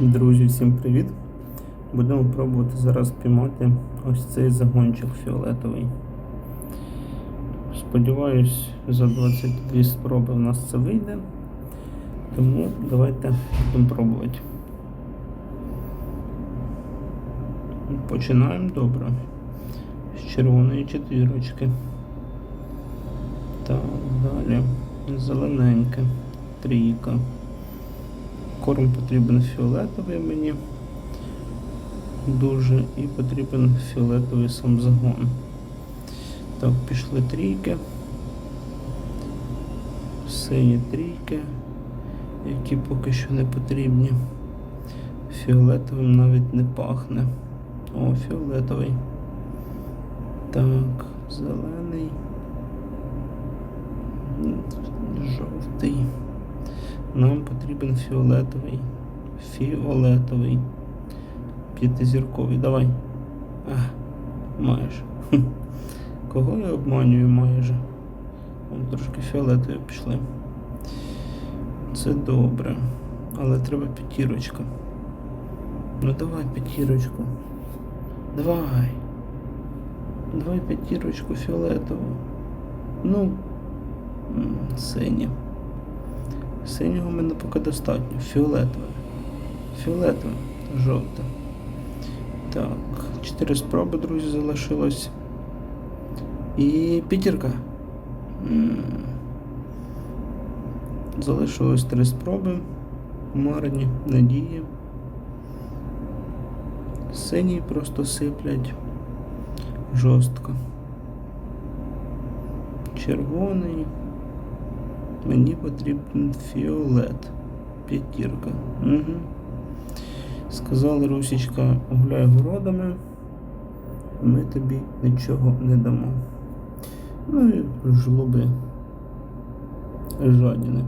Друзі, всім привіт! Будемо пробувати зараз піймати ось цей загончик фіолетовий. Сподіваюсь, за 22 спроби в нас це вийде. Тому давайте будемо пробувати. Починаємо добре. З червоної четвірочки. Так, далі. Зелененьке. Трійка. Корм потрібен фіолетовий мені. Дуже і потрібен фіолетовий сам загон. Так, пішли трійки. Сині трійки, які поки що не потрібні. Фіолетовим навіть не пахне. О, фіолетовий. Так, зелений. Нам потрібен фіолетовий. Фіолетовий. П'ятизірковий. Давай. А, майже. Кого я обманюю майже? Вон трошки фіолетові пішли. Це добре. Але треба п'ятірочка. Ну давай п'ятірочку. Давай. Давай п'ятірочку фіолетову. Ну. Синє. Синього мене поки достатньо. Фіолетове. Фіолетове. Жовте. Так, чотири спроби, друзі, залишилось. І п'ятірка. Залишилось три спроби. Марні, надії. Синій просто сиплять жорстко. Червоний. Мені потрібен фіолет. П'ятірка. Угу. Сказали Русічка, гуляй городами, ми тобі нічого не дамо. Ну і жлоби жадіни.